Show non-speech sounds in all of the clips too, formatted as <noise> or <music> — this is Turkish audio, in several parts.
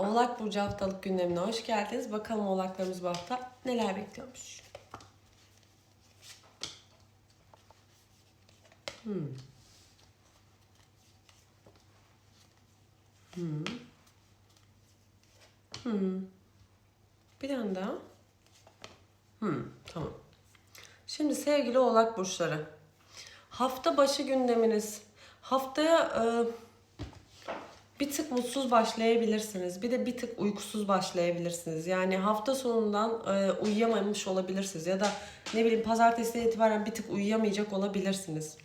Oğlak Burcu haftalık gündemine hoş geldiniz. Bakalım oğlaklarımız bu hafta neler bekliyormuş. Hmm. Hmm. Hmm. Bir tane daha. Hmm, tamam. Şimdi sevgili oğlak burçları. Hafta başı gündeminiz. Haftaya e, bir tık mutsuz başlayabilirsiniz. Bir de bir tık uykusuz başlayabilirsiniz. Yani hafta sonundan e, uyuyamamış olabilirsiniz. Ya da ne bileyim pazartesiden itibaren bir tık uyuyamayacak olabilirsiniz.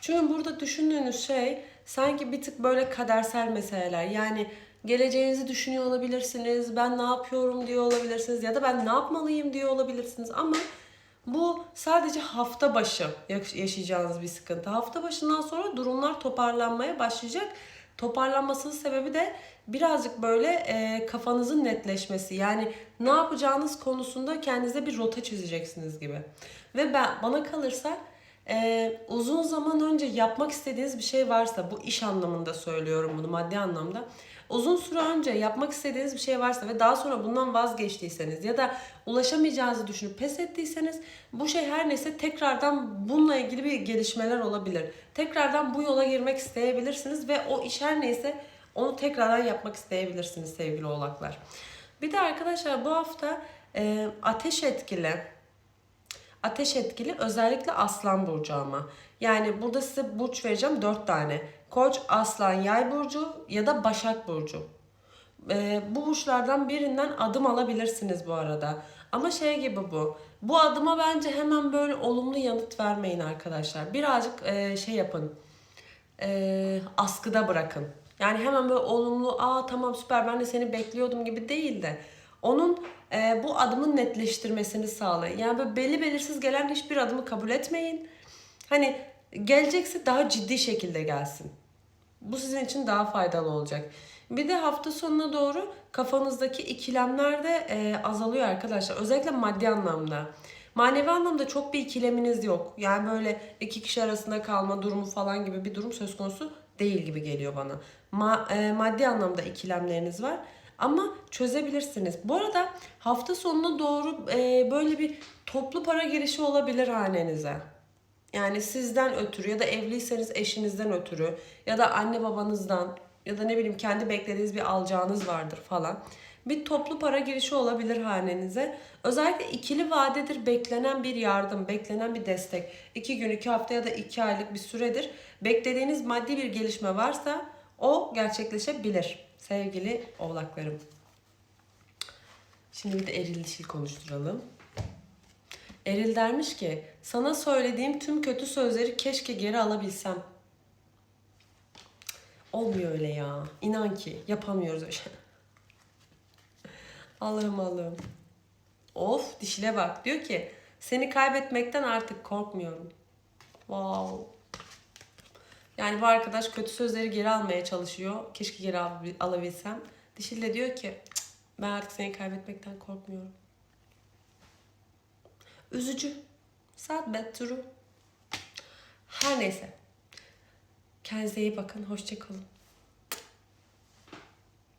Çünkü burada düşündüğünüz şey sanki bir tık böyle kadersel meseleler. Yani geleceğinizi düşünüyor olabilirsiniz. Ben ne yapıyorum diyor olabilirsiniz. Ya da ben ne yapmalıyım diyor olabilirsiniz. Ama bu sadece hafta başı yaşayacağınız bir sıkıntı. Hafta başından sonra durumlar toparlanmaya başlayacak. Toparlanmasının sebebi de birazcık böyle e, kafanızın netleşmesi. Yani ne yapacağınız konusunda kendinize bir rota çizeceksiniz gibi. Ve ben bana kalırsa e, uzun zaman önce yapmak istediğiniz bir şey varsa bu iş anlamında söylüyorum bunu maddi anlamda. Uzun süre önce yapmak istediğiniz bir şey varsa ve daha sonra bundan vazgeçtiyseniz ya da ulaşamayacağınızı düşünüp pes ettiyseniz bu şey her neyse tekrardan bununla ilgili bir gelişmeler olabilir. Tekrardan bu yola girmek isteyebilirsiniz ve o iş her neyse onu tekrardan yapmak isteyebilirsiniz sevgili oğlaklar. Bir de arkadaşlar bu hafta e, ateş etkili ateş etkili özellikle aslan burcu ama. Yani burada size burç vereceğim 4 tane. Koç, aslan, yay burcu ya da başak burcu. Ee, bu burçlardan birinden adım alabilirsiniz bu arada. Ama şey gibi bu. Bu adıma bence hemen böyle olumlu yanıt vermeyin arkadaşlar. Birazcık e, şey yapın. E, askıda bırakın. Yani hemen böyle olumlu aa tamam süper ben de seni bekliyordum gibi değil de onun e, bu adımın netleştirmesini sağlayın. Yani böyle belli belirsiz gelen hiçbir adımı kabul etmeyin. Hani gelecekse daha ciddi şekilde gelsin. Bu sizin için daha faydalı olacak. Bir de hafta sonuna doğru kafanızdaki ikilemler de e, azalıyor arkadaşlar. Özellikle maddi anlamda. Manevi anlamda çok bir ikileminiz yok. Yani böyle iki kişi arasında kalma durumu falan gibi bir durum söz konusu değil gibi geliyor bana. Ma, e, maddi anlamda ikilemleriniz var. Ama çözebilirsiniz. Bu arada hafta sonuna doğru e, böyle bir toplu para girişi olabilir hanenize. Yani sizden ötürü ya da evliyseniz eşinizden ötürü ya da anne babanızdan ya da ne bileyim kendi beklediğiniz bir alacağınız vardır falan. Bir toplu para girişi olabilir hanenize. Özellikle ikili vadedir beklenen bir yardım, beklenen bir destek. İki gün, iki hafta ya da iki aylık bir süredir beklediğiniz maddi bir gelişme varsa o gerçekleşebilir sevgili oğlaklarım. Şimdi bir de eril dişil konuşturalım. Eril dermiş ki sana söylediğim tüm kötü sözleri keşke geri alabilsem. Olmuyor öyle ya. İnan ki yapamıyoruz öyle. <laughs> Allah'ım Allah'ım. Of dişile bak. Diyor ki seni kaybetmekten artık korkmuyorum. Wow. Yani bu arkadaş kötü sözleri geri almaya çalışıyor. Keşke geri alabilsem. Dişil de diyor ki ben artık seni kaybetmekten korkmuyorum. Üzücü. Sad but true. Her neyse. Kendinize iyi bakın. Hoşçakalın.